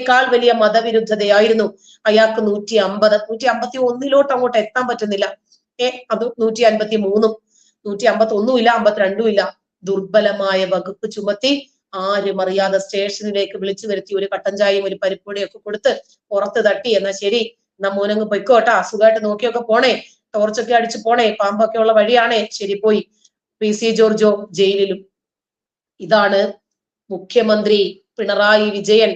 ക്കാൾ വലിയ മതവിരുദ്ധതയായിരുന്നു. അയാൾക്ക് നൂറ്റി അമ്പത് നൂറ്റി അമ്പത്തി ഒന്നിലോട്ട് അങ്ങോട്ട് എത്താൻ പറ്റുന്നില്ല. ഏ അത് നൂറ്റി അൻപത്തി മൂന്നും നൂറ്റി അമ്പത്തി ഒന്നും ഇല്ല അമ്പത്തിരണ്ടും ഇല്ല ദുർബലമായ വകുപ്പ് ചുമത്തി ആരും അറിയാതെ സ്റ്റേഷനിലേക്ക് വിളിച്ചു വരുത്തി ഒരു കട്ടൻ ചായയും ഒരു പരിപ്പൊടിയൊക്കെ കൊടുത്ത് പുറത്ത് തട്ടി. എന്നാ ശരി എന്നാ മോനങ്ങ് പൊയ്ക്കോട്ടാ. സുഖമായിട്ട് നോക്കിയൊക്കെ പോണേ. ടോർച്ചൊക്കെ അടിച്ചു പോണേ. പാമ്പൊക്കെ ഉള്ള വഴിയാണേ. ശരി പോയി. പി. സി. ജോർജോ ജയിലിലും. ഇതാണ് മുഖ്യമന്ത്രി പിണറായി വിജയൻ.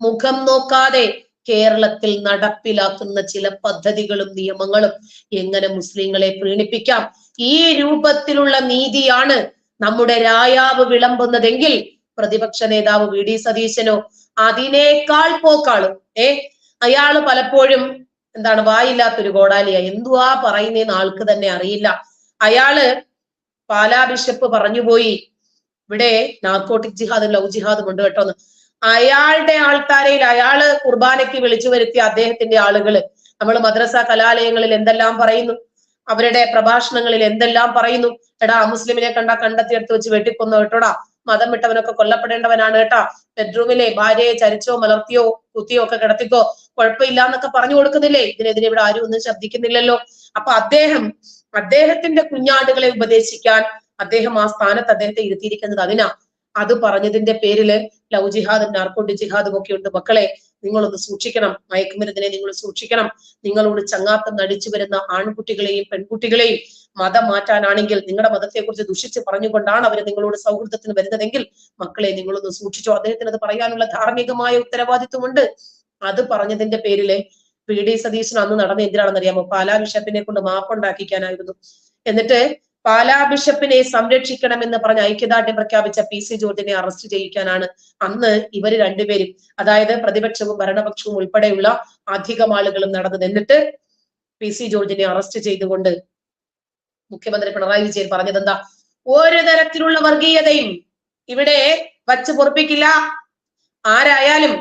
മുഖം നോക്കാതെ കേരളത്തിൽ നടപ്പിലാക്കുന്ന ചില പദ്ധതികളും നിയമങ്ങളും എങ്ങനെ മുസ്ലിങ്ങളെ പ്രീണിപ്പിക്കാം? ഈ രൂപത്തിലുള്ള നീതിയാണ് നമ്മുടെ രായാവ് വിളമ്പുന്നതെങ്കിൽ പ്രതിപക്ഷ നേതാവ് വി. ഡി. സതീശനോ അതിനേക്കാൾ പോക്കാളും. ഏ? അയാൾ പലപ്പോഴും എന്താണ് വായില്ലാത്തൊരു കോടാലിയ. എന്തുവാ പറയുന്നതെന്ന് ആൾക്ക് തന്നെ അറിയില്ല. അയാൾ പാലാ ബിഷപ്പ് പറഞ്ഞുപോയി ഇവിടെ നാർക്കോട്ടിക് ജിഹാദും ലവ് ജിഹാദും ഉണ്ട് കേട്ടോ എന്ന് അയാളുടെ ആൾക്കാരയിൽ അയാൾ കുർബാനയ്ക്ക് വിളിച്ചു വരുത്തിയ അദ്ദേഹത്തിന്റെ ആളുകൾ. നമ്മൾ മദ്രസ കലാലയങ്ങളിൽ എന്തെല്ലാം പറയുന്നു? അവരുടെ പ്രഭാഷണങ്ങളിൽ എന്തെല്ലാം പറയുന്നു? എടാ മുസ്ലിമിനെ കണ്ട കണ്ടെത്തിയെടുത്ത് വെച്ച് വെട്ടിക്കൊന്നു കേട്ടോടാ? മതം വിട്ടവനൊക്കെ കൊല്ലപ്പെടേണ്ടവനാണ് കേട്ടാ. ബെഡ്റൂമിലെ ഭാര്യയെ ചരിച്ചോ മലർത്തിയോ കുത്തിയോ ഒക്കെ കിടത്തിക്കോ കുഴപ്പമില്ല എന്നൊക്കെ പറഞ്ഞു കൊടുക്കുന്നില്ലേ? ഇതിനെതിരെ ഇവിടെ ആരും ഒന്നും ശബ്ദിക്കുന്നില്ലല്ലോ അപ്പൊ അദ്ദേഹം അദ്ദേഹത്തിന്റെ കുഞ്ഞാടുകളെ ഉപദേശിക്കാൻ അദ്ദേഹം ആ സ്ഥാനത്ത് അദ്ദേഹത്തെ ഇരുത്തിയിരിക്കുന്നത് അതിനാ. അത് പറഞ്ഞതിന്റെ പേരിൽ ലവ് ജിഹാദും നാർക്കോട്ടി ജിഹാദും ഒക്കെ ഉണ്ട്. മക്കളെ നിങ്ങളൊന്ന് സൂക്ഷിക്കണം. മയക്കുമരുന്നിനെ നിങ്ങൾ സൂക്ഷിക്കണം. നിങ്ങളോട് ചങ്ങാത്തം നടിച്ചു വരുന്ന ആൺകുട്ടികളെയും പെൺകുട്ടികളെയും മതം മാറ്റാനാണെങ്കിൽ നിങ്ങളുടെ മതത്തെക്കുറിച്ച് ദുഷിച്ച് പറഞ്ഞുകൊണ്ടാണ് അവർ നിങ്ങളോട് സൗഹൃദത്തിന് വരുന്നതെങ്കിൽ മക്കളെ നിങ്ങളൊന്ന് സൂക്ഷിച്ചോ. അദ്ദേഹത്തിന് അത് പറയാനുള്ള ധാർമ്മികമായ ഉത്തരവാദിത്വമുണ്ട്. അത് പറഞ്ഞതിന്റെ പേരിൽ പി. ഡി. സതീശൻ അന്ന് നടന്ന എന്തിനാണെന്ന് അറിയാമോ പാലാ ബിഷപ്പിനെ കൊണ്ട് മാപ്പുണ്ടാക്കിക്കാനായിരുന്നു എന്നിട്ട് പാലാ ബിഷപ്പിനെ സംരക്ഷിക്കണമെന്ന് പറഞ്ഞ് ഐക്യദാർഢ്യം പ്രഖ്യാപിച്ച പി സി ജോർജിനെ അറസ്റ്റ് ചെയ്യിക്കാനാണ് അന്ന് ഇവർ രണ്ടുപേരും അതായത് പ്രതിപക്ഷവും ഭരണപക്ഷവും ഉൾപ്പെടെയുള്ള അധികം ആളുകളും നടന്നത്. എന്നിട്ട് പി സി ജോർജിനെ അറസ്റ്റ് ചെയ്തുകൊണ്ട് മുഖ്യമന്ത്രി പിണറായി വിജയൻ പറഞ്ഞത് എന്താ ഒരു തരത്തിലുള്ള വർഗീയതയും ഇവിടെ വച്ച് പൊറപ്പിക്കില്ല. ആരായാലും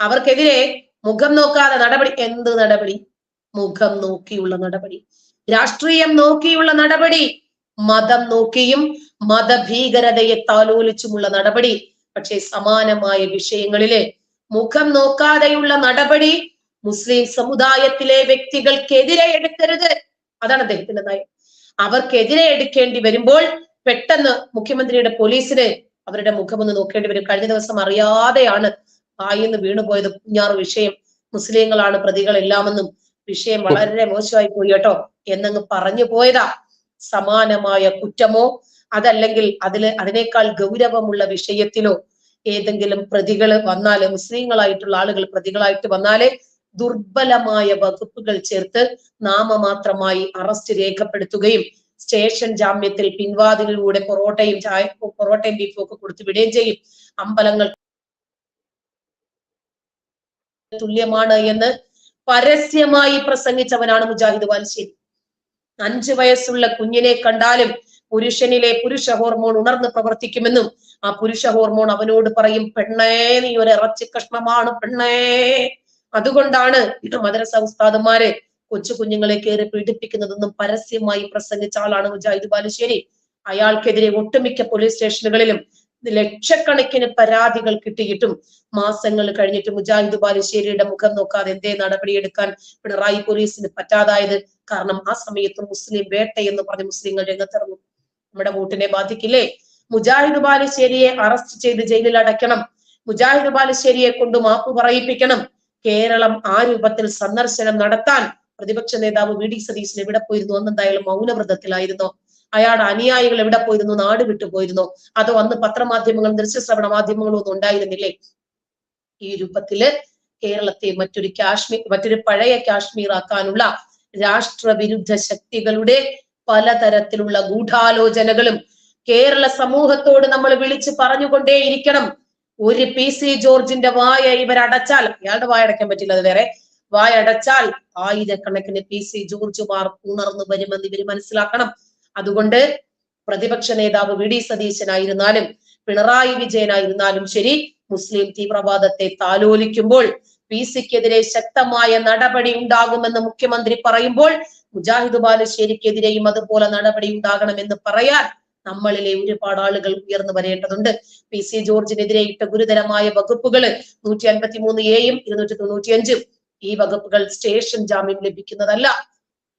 അവർക്കെതിരെ മുഖം നോക്കാതെ നടപടി. എന്ത് നടപടി? മുഖം നോക്കിയുള്ള നടപടി. രാഷ്ട്രീയം നോക്കിയുള്ള നടപടി. മതം നോക്കിയും മതഭീകരതയെ താലോലിച്ചുമുള്ള നടപടി. പക്ഷേ സമാനമായ വിഷയങ്ങളിലെ മുഖം നോക്കാതെയുള്ള നടപടി മുസ്ലിം സമുദായത്തിലെ വ്യക്തികൾക്കെതിരെ എടുക്കരുത്. അതാണ് അദ്ദേഹത്തിന്റെ നയം. അവർക്കെതിരെ എടുക്കേണ്ടി വരുമ്പോൾ പെട്ടെന്ന് മുഖ്യമന്ത്രിയുടെ പോലീസിന് അവരുടെ മുഖമൊന്ന് നോക്കേണ്ടി വരും. കഴിഞ്ഞ ദിവസം അറിയാതെയാണ് വായിന്ന് വീണുപോയത് കുഞ്ഞാറ് വിഷയം. മുസ്ലിങ്ങളാണ് പ്രതികൾ എല്ലാമെന്നും വിഷയം വളരെ മോശമായി പോയി കേട്ടോ. എന്നങ്ങ് പറഞ്ഞു പോയതാ. സമാനമായ കുറ്റമോ അതല്ലെങ്കിൽ അതിൽ അതിനേക്കാൾ ഗൗരവമുള്ള വിഷയത്തിലോ ഏതെങ്കിലും പ്രതികൾ വന്നാൽ മുസ്ലിങ്ങളായിട്ടുള്ള ആളുകൾ പ്രതികളായിട്ട് വന്നാലേ ദുർബലമായ വകുപ്പുകൾ ചേർത്ത് നാമമാത്രമായി അറസ്റ്റ് രേഖപ്പെടുത്തുകയും സ്റ്റേഷൻ ജാമ്യത്തിൽ പിൻവാതിലൂടെ പൊറോട്ടയും ചായ പൊറോട്ടയും ബീഫും ഒക്കെ കൊടുത്തു വിടുകയും ചെയ്യും. അമ്പലങ്ങൾ തുല്യമാണ് എന്ന് പരസ്യമായി പ്രസംഗിച്ചവനാണ് മുജാഹിദ് വാൽശ്ശേരി അഞ്ചു വയസ്സുള്ള കുഞ്ഞിനെ കണ്ടാലും പുരുഷനിലെ പുരുഷ ഹോർമോൺ ഉണർന്ന് പ്രവർത്തിക്കുമെന്നും ആ പുരുഷ ഹോർമോൺ അവനോട് പറയും പെണ്ണേ നീ ഒരു ഇറച്ചി കഷ്ണമാണ് പെണ്ണേ. അതുകൊണ്ടാണ് മദ്രസ ഉസ്താദന്മാരെ കൊച്ചു കുഞ്ഞുങ്ങളെ കയറി പീഡിപ്പിക്കുന്നതെന്നും പരസ്യമായി പ്രസംഗിച്ച ആളാണ് മുജാഹിദ് ബാലുശ്ശേരി. അയാൾക്കെതിരെ ഒട്ടുമിക്ക പോലീസ് സ്റ്റേഷനുകളിലും ലക്ഷക്കണക്കിന് പരാതികൾ കിട്ടിയിട്ടും മാസങ്ങൾ കഴിഞ്ഞിട്ട് മുജാഹിദ് ബാലുശ്ശേരിയുടെ മുഖം നോക്കാതെ എന്തേ നടപടിയെടുക്കാൻ പിണറായി പോലീസിന് പറ്റാതായത് കാരണം ആ സമയത്ത് മുസ്ലിം വേട്ട എന്ന് പറഞ്ഞ് മുസ്ലിങ്ങൾ രംഗത്തിറങ്ങും. നമ്മുടെ വോട്ടിനെ ബാധിക്കില്ലേ? മുജാഹിദ് ബാലുശ്ശേരിയെ അറസ്റ്റ് ചെയ്ത് ജയിലിൽ അടയ്ക്കണം. മുജാഹിദ് ബാലുശ്ശേരിയെ കൊണ്ട് മാപ്പ് പറയിപ്പിക്കണം. കേരളം ആ രൂപത്തിൽ സന്ദർശനം നടത്താൻ പ്രതിപക്ഷ നേതാവ് വി ഡി സതീശൻ എവിടെ പോയിരുന്നു? അന്ന് എന്തായാലും മൗനവ്രതത്തിലായിരുന്നു. അയാളുടെ അനുയായികൾ എവിടെ പോയിരുന്നു? നാട് വിട്ടു പോയിരുന്നു. അതോ അന്ന് പത്രമാധ്യമങ്ങളും ദൃശ്യശ്രവണ മാധ്യമങ്ങളും ഒന്നും ഉണ്ടായിരുന്നില്ലേ? ഈ രൂപത്തിൽ കേരളത്തെ മറ്റൊരു കാശ്മീർ മറ്റൊരു പഴയ കാശ്മീർ ആക്കാനുള്ള രാഷ്ട്രവിരുദ്ധ ശക്തികളുടെ പലതരത്തിലുള്ള ഗൂഢാലോചനകളും കേരള സമൂഹത്തോട് നമ്മൾ വിളിച്ച് പറഞ്ഞുകൊണ്ടേയിരിക്കണം. ഒരു പി സി ജോർജിന്റെ വായ ഇവരടച്ചാൽ ഇയാളുടെ വായ അടയ്ക്കാൻ പറ്റില്ല അത് വേറെ. വായ അടച്ചാൽ ആയിരക്കണക്കിന് പി സി ജോർജുമാർ ഉണർന്നു വരുമെന്ന് ഇവർ മനസ്സിലാക്കണം. അതുകൊണ്ട് പ്രതിപക്ഷ നേതാവ് വി ഡി സതീശനായിരുന്നാലും പിണറായി വിജയനായിരുന്നാലും ശരി മുസ്ലിം തീവ്രവാദത്തെ താലോലിക്കുമ്പോൾ പി സിക്കെതിരെ ശക്തമായ നടപടി ഉണ്ടാകുമെന്ന് മുഖ്യമന്ത്രി പറയുമ്പോൾ മുജാഹിദ് ബാലുശ്ശേരിക്കെതിരെയും അതുപോലെ നടപടി ഉണ്ടാകണമെന്ന് പറയാൻ നമ്മളിലെ ഒരുപാട് ആളുകൾ ഉയർന്നു വരേണ്ടതുണ്ട്. പി സി ജോർജിനെതിരെ ഇട്ട ഗുരുതരമായ വകുപ്പുകൾ നൂറ്റി അൻപത്തി മൂന്ന് എയും ഇരുന്നൂറ്റി തൊണ്ണൂറ്റി അഞ്ചും ഈ വകുപ്പുകൾ സ്റ്റേഷൻ ജാമ്യം ലഭിക്കുന്നതല്ല.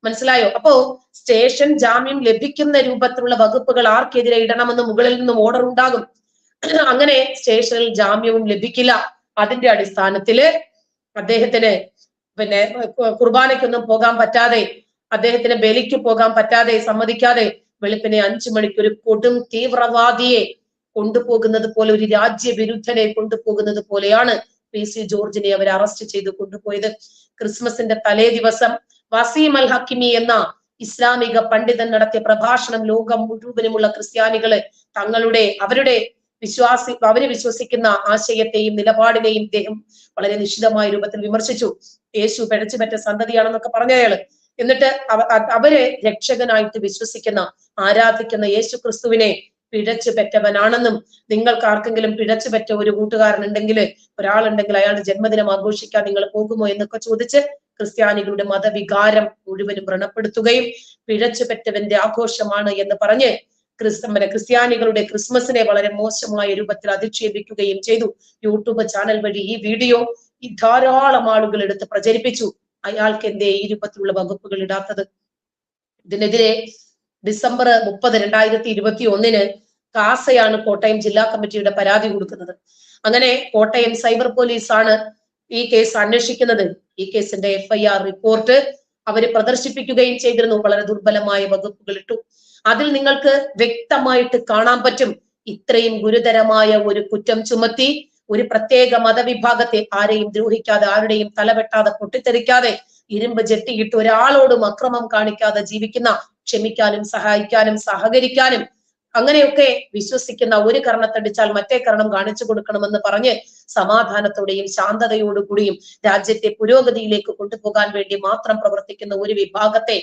മനസ്സിലായോ? അപ്പോ സ്റ്റേഷൻ ജാമ്യം ലഭിക്കുന്ന രൂപത്തിലുള്ള വകുപ്പുകൾ ആർക്കെതിരെ ഇടണമെന്ന് മുകളിൽ നിന്നും ഓർഡർ ഉണ്ടാകും. അങ്ങനെ സ്റ്റേഷനിൽ ജാമ്യവും ലഭിക്കില്ല. അതിന്റെ അടിസ്ഥാനത്തിൽ അദ്ദേഹത്തിന് പിന്നെ കുർബാനയ്ക്കൊന്നും പോകാൻ പറ്റാതെ അദ്ദേഹത്തിന് ബലിക്ക് പോകാൻ പറ്റാതെ സമ്മതിക്കാതെ വെളുപ്പിനെ അഞ്ചു മണിക്ക് ഒരു കൊടും തീവ്രവാദിയെ കൊണ്ടുപോകുന്നത് പോലെ ഒരു രാജ്യവിരുദ്ധനെ കൊണ്ടുപോകുന്നത് പോലെയാണ് പി. സി. ജോർജിനെ അവർ അറസ്റ്റ് ചെയ്ത് കൊണ്ടുപോയത്. ക്രിസ്മസിന്റെ തലേ ദിവസം വസീം അൽ ഹക്കിമി എന്ന ഇസ്ലാമിക പണ്ഡിതൻ നടത്തിയ പ്രഭാഷണം ലോകം മുഴുവനുമുള്ള ക്രിസ്ത്യാനികളെ തങ്ങളുടെ അവരുടെ വിശ്വാസി അവർ വിശ്വസിക്കുന്ന ആശയത്തെയും നിലപാടിനെയും ഇദ്ദേഹം വളരെ നിശ്ചിതമായ രൂപത്തിൽ വിമർശിച്ചു. യേശു പിഴച്ചുപറ്റ സന്തതിയാണെന്നൊക്കെ പറഞ്ഞ അയാൾ എന്നിട്ട് അവരെ രക്ഷകനായിട്ട് വിശ്വസിക്കുന്ന ആരാധിക്കുന്ന യേശു ക്രിസ്തുവിനെ പിഴച്ചു പെറ്റവനാണെന്നും നിങ്ങൾക്ക് ആർക്കെങ്കിലും പിഴച്ചു പെറ്റ ഒരു കൂട്ടുകാരനുണ്ടെങ്കിൽ ഒരാളുണ്ടെങ്കിൽ അയാളുടെ ജന്മദിനം ആഘോഷിക്കാൻ നിങ്ങൾ പോകുമോ എന്നൊക്കെ ചോദിച്ച് ക്രിസ്ത്യാനികളുടെ മതവികാരം മുഴുവനും വ്രണപ്പെടുത്തുകയും പിഴച്ചു പെറ്റവന്റെ ആഘോഷമാണ് എന്ന് പറഞ്ഞ് ക്രിസ്തമന ക്രിസ്ത്യാനികളുടെ ക്രിസ്മസിനെ വളരെ മോശമായ രൂപത്തിൽ അധിക്ഷേപിക്കുകയും ചെയ്തു. യൂട്യൂബ് ചാനൽ വഴി ഈ വീഡിയോ ഈ ധാരാളം ആളുകൾ എടുത്ത് പ്രചരിപ്പിച്ചു. അയാൾക്ക് എന്തേ ഈ രൂപത്തിലുള്ള വകുപ്പുകൾ ഇടാത്തത്? ഇതിനെതിരെ ഡിസംബർ മുപ്പത് രണ്ടായിരത്തി ഇരുപത്തി ഒന്നിന് കാസയാണ് കോട്ടയം ജില്ലാ കമ്മിറ്റിയുടെ പരാതി കൊടുക്കുന്നത്. അങ്ങനെ കോട്ടയം സൈബർ പോലീസ് ആണ് ഈ കേസ് അന്വേഷിക്കുന്നത്. ഈ കേസിന്റെ എഫ്ഐആർ റിപ്പോർട്ട് അവർ പ്രദർശിപ്പിക്കുകയും ചെയ്തിരുന്നു. വളരെ ദുർബലമായ വകുപ്പുകൾ ഇട്ടു. അതിൽ നിങ്ങൾക്ക് വ്യക്തമായിട്ട് കാണാൻ പറ്റും. ഇത്രയും ഗുരുതരമായ ഒരു കുറ്റം ചുമത്തി ഒരു പ്രത്യേക മതവിഭാഗത്തെ ആരെയും ദ്രോഹിക്കാതെ ആരുടെയും തലവെട്ടാതെ പൊട്ടിത്തെറിക്കാതെ ഇരുമ്പ് ജെട്ടിയിട്ട് ഒരാളോടും അക്രമം കാണിക്കാതെ ജീവിക്കുന്ന ക്ഷമിക്കാനും സഹായിക്കാനും സഹകരിക്കാനും അങ്ങനെയൊക്കെ വിശ്വസിക്കുന്ന ഒരു കർണത്തടിച്ചാൽ മറ്റേ കർണം കാണിച്ചു കൊടുക്കണമെന്ന് പറഞ്ഞ് സമാധാനത്തോടെയും ശാന്തതയോടുകൂടിയും രാജ്യത്തെ പുരോഗതിയിലേക്ക് കൊണ്ടുപോകാൻ വേണ്ടി മാത്രം പ്രവർത്തിക്കുന്ന ഒരു വിഭാഗത്തെ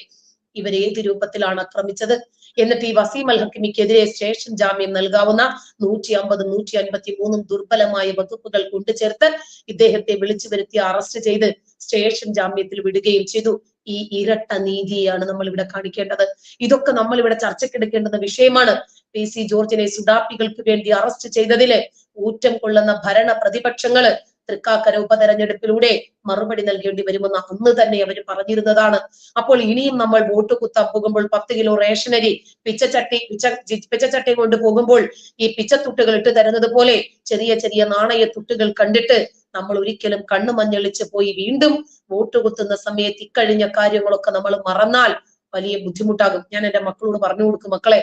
ഇവർ ഏത് രൂപത്തിലാണ് ആക്രമിച്ചത്? എന്നിട്ട് ഈ വസീം അൽ ഹക്കിമിക്കെതിരെ സ്റ്റേഷൻ ജാമ്യം നൽകാവുന്ന നൂറ്റി അമ്പത് നൂറ്റി അൻപത്തി മൂന്നും ദുർബലമായ വകുപ്പുകൾ കൊണ്ടുചേർത്ത് ഇദ്ദേഹത്തെ വിളിച്ചു വരുത്തി അറസ്റ്റ് ചെയ്ത് സ്റ്റേഷൻ ജാമ്യത്തിൽ വിടുകയും ചെയ്തു. ഈ ഇരട്ട നീതിയാണ് നമ്മൾ ഇവിടെ കാണിക്കേണ്ടത്. ഇതൊക്കെ നമ്മൾ ഇവിടെ ചർച്ചക്കെടുക്കേണ്ടുന്ന വിഷയമാണ്. പി സി ജോർജിനെ സുഡാപ്പികൾക്ക് വേണ്ടി അറസ്റ്റ് ചെയ്തതിൽ ഊറ്റം കൊള്ളുന്ന ഭരണ പ്രതിപക്ഷങ്ങൾ തൃക്കാക്കര ഉപതെരഞ്ഞെടുപ്പിലൂടെ മറുപടി നൽകേണ്ടി വരുമെന്ന് അന്ന് തന്നെ അവർ പറഞ്ഞിരുന്നതാണ്. അപ്പോൾ ഇനിയും നമ്മൾ വോട്ട് കുത്താൻ പോകുമ്പോൾ പത്ത് കിലോ റേഷനരി പിച്ചച്ചട്ടി പിച്ച പിച്ചച്ചട്ടി കൊണ്ട് പോകുമ്പോൾ ഈ പിച്ചത്തുട്ടുകൾ ഇട്ട് തരുന്നത് പോലെ ചെറിയ ചെറിയ നാണയ തുട്ടുകൾ കണ്ടിട്ട് നമ്മൾ ഒരിക്കലും കണ്ണു മഞ്ഞളിച്ച് പോയി വീണ്ടും വോട്ട് കുത്തുന്ന സമയത്ത് ഇക്കഴിഞ്ഞ കാര്യങ്ങളൊക്കെ നമ്മൾ മറന്നാൽ വലിയ ബുദ്ധിമുട്ടാകും. ഞാൻ എന്റെ മക്കളോട് പറഞ്ഞു കൊടുക്കും മക്കളെ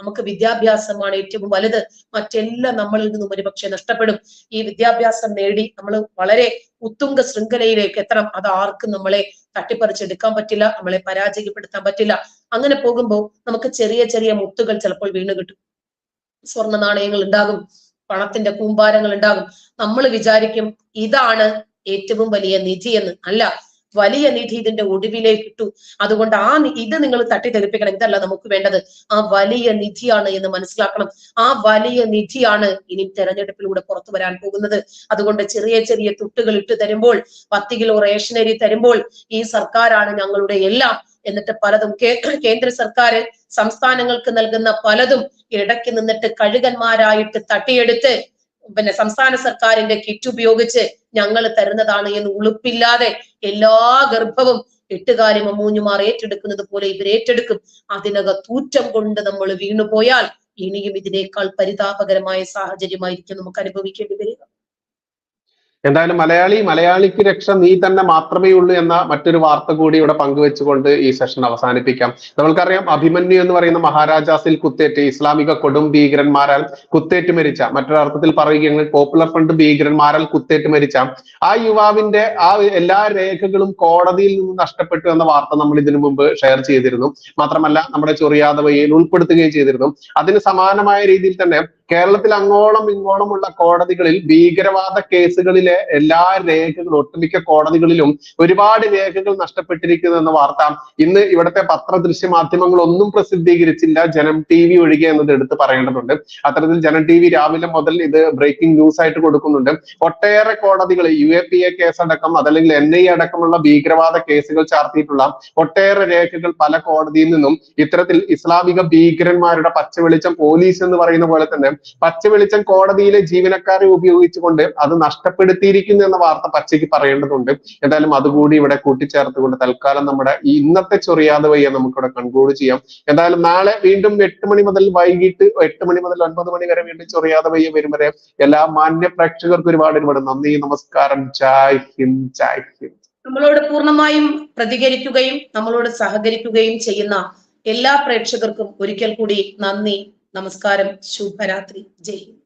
നമുക്ക് വിദ്യാഭ്യാസമാണ് ഏറ്റവും വലുത്. മറ്റെല്ലാം നമ്മളിൽ നിന്നും ഒരുപക്ഷെ നഷ്ടപ്പെടും. ഈ വിദ്യാഭ്യാസം നേടി നമ്മൾ വളരെ ഉത്തുംഗ ശൃംഖലയിലേക്ക് എത്തണം. അത് ആർക്കും നമ്മളെ തട്ടിപ്പറിച്ചെടുക്കാൻ പറ്റില്ല നമ്മളെ പരാജയപ്പെടുത്താൻ പറ്റില്ല. അങ്ങനെ പോകുമ്പോൾ നമുക്ക് ചെറിയ ചെറിയ മുത്തുകൾ ചിലപ്പോൾ വീണ് കിട്ടും. സ്വർണ നാണയങ്ങൾ ഉണ്ടാകും പണത്തിന്റെ കൂമ്പാരങ്ങൾ ഉണ്ടാകും. നമ്മൾ വിചാരിക്കും ഇതാണ് ഏറ്റവും വലിയ നിധി എന്ന്. അല്ല വലിയ നിധി ഇതിന്റെ ഒടുവിലേക്ക് ഇട്ടു. അതുകൊണ്ട് ആ ഇത് നിങ്ങൾ തട്ടിത്തെറിപ്പിക്കണം. ഇതല്ല നമുക്ക് വേണ്ടത്. ആ വലിയ നിധിയാണ് എന്ന് മനസ്സിലാക്കണം. ആ വലിയ നിധിയാണ് ഇനി തെരഞ്ഞെടുപ്പിലൂടെ പുറത്തു വരാൻ പോകുന്നത്. അതുകൊണ്ട് ചെറിയ ചെറിയ തുട്ടുകൾ ഇട്ട് തരുമ്പോൾ പത്ത് കിലോ റേഷനരി തരുമ്പോൾ ഈ സർക്കാരാണ് ഞങ്ങളുടെ എല്ലാം. എന്നിട്ട് പലതും കേന്ദ്ര സർക്കാർ സംസ്ഥാനങ്ങൾക്ക് നൽകുന്ന പലതും ഇടയ്ക്ക് നിന്നിട്ട് കഴുകന്മാരായിട്ട് തട്ടിയെടുത്ത് പിന്നെ സംസ്ഥാന സർക്കാരിന്റെ കിറ്റ് ഉപയോഗിച്ച് ഞങ്ങൾ തരുന്നതാണ് എന്ന് ഉളുപ്പില്ലാതെ എല്ലാ ഗർഭവും എട്ടുകാരി മമ്മൂഞ്ഞുമാർ ഏറ്റെടുക്കുന്നത് പോലെ ഇവർ ഏറ്റെടുക്കും. അതിനകത്തൂറ്റം കൊണ്ട് നമ്മൾ വീണുപോയാൽ ഇനിയും ഇതിനേക്കാൾ പരിതാപകരമായ സാഹചര്യമായിരിക്കും നമുക്ക് അനുഭവിക്കേണ്ടി വരിക. എന്തായാലും മലയാളി മലയാളിക്ക് രക്ഷ നീ തന്നെ മാത്രമേ ഉള്ളൂ എന്ന മറ്റൊരു വാർത്ത കൂടി ഇവിടെ പങ്കുവെച്ചുകൊണ്ട് ഈ സെഷൻ അവസാനിപ്പിക്കാം. നമ്മൾക്കറിയാം അഭിമന്യു എന്ന് പറയുന്ന മഹാരാജാസിൽ കുത്തേറ്റ് ഇസ്ലാമിക കൊടും ഭീകരന്മാരാൽ കുത്തേറ്റ് മരിച്ച മറ്റൊരർത്ഥത്തിൽ പറയുകയാണെങ്കിൽ പോപ്പുലർ ഫ്രണ്ട് ഭീകരന്മാരാൽ കുത്തേറ്റ് മരിച്ച ആ യുവാവിന്റെ ആ എല്ലാ രേഖകളും കോടതിയിൽ നിന്ന് നഷ്ടപ്പെട്ടു എന്ന വാർത്ത നമ്മൾ ഇതിനു മുമ്പ് ഷെയർ ചെയ്തിരുന്നു. മാത്രമല്ല നമ്മുടെ ചൊറിയാതവയിൽ ഉൾപ്പെടുത്തുകയും ചെയ്തിരുന്നു. അതിന് സമാനമായ രീതിയിൽ തന്നെ കേരളത്തിൽ അങ്ങോളം ഇങ്ങോളമുള്ള കോടതികളിൽ ഭീകരവാദ കേസുകളിലെ എല്ലാ രേഖകളും ഒട്ടുമിക്ക കോടതികളിലും ഒരുപാട് രേഖകൾ നഷ്ടപ്പെട്ടിരിക്കുന്നു എന്ന വാർത്ത ഇന്ന് ഇവിടുത്തെ പത്രദൃശ്യ മാധ്യമങ്ങൾ ഒന്നും പ്രസിദ്ധീകരിച്ചില്ല. ജനം ടി വി ഒഴികെ എന്നത് എടുത്ത് പറയേണ്ടതുണ്ട്. അത്തരത്തിൽ ജനം ടി വി രാവിലെ മുതൽ ഇത് ബ്രേക്കിംഗ് ന്യൂസ് ആയിട്ട് കൊടുക്കുന്നുണ്ട്. ഒട്ടേറെ കോടതികൾ U A P A case അടക്കം അതല്ലെങ്കിൽ എൻ ഐ അടക്കമുള്ള ഭീകരവാദ കേസുകൾ ചാർത്തിയിട്ടുള്ള ഒട്ടേറെ രേഖകൾ പല കോടതിയിൽ നിന്നും ഇത്തരത്തിൽ ഇസ്ലാമിക ഭീകരന്മാരുടെ പച്ചവെളിച്ചം പോലീസ് എന്ന് പറയുന്ന പോലെ തന്നെ പച്ച വെളിച്ചം കോടതിയിലെ ജീവനക്കാരെ ഉപയോഗിച്ചുകൊണ്ട് അത് നഷ്ടപ്പെടുത്തിയിരിക്കുന്നു എന്ന വാർത്ത പച്ചയ്ക്ക് പറയേണ്ടതുണ്ട്. എന്തായാലും അതുകൂടി ഇവിടെ കൂട്ടിച്ചേർത്തുകൊണ്ട് തൽക്കാലം നമ്മുടെ ഈ ഇന്നത്തെ ചൊറിയാതെ വയ്യ നമുക്കിവിടെ കൺക്ലൂഡ് ചെയ്യാം. എന്തായാലും നാളെ വീണ്ടും എട്ട് മണി മുതൽ വൈകിട്ട് എട്ട് മണി മുതൽ ഒൻപത് മണി വരെ വീണ്ടും ചൊറിയാതെ വയ്യ വരും വരെ എല്ലാ മാന്യ പ്രേക്ഷകർക്കും ഒരുപാട് ഒരുപാട് നന്ദി നമസ്കാരം. ജയ് ഹിന്ദ് ജയ് ഹിന്ദ്. നമ്മളോട് പൂർണമായും പ്രതികരിക്കുകയും നമ്മളോട് സഹകരിക്കുകയും ചെയ്യുന്ന എല്ലാ പ്രേക്ഷകർക്കും ഒരിക്കൽ കൂടി നന്ദി നമസ്കാരം. ശുഭരാത്രി. ജയ് ഹിന്ദ്.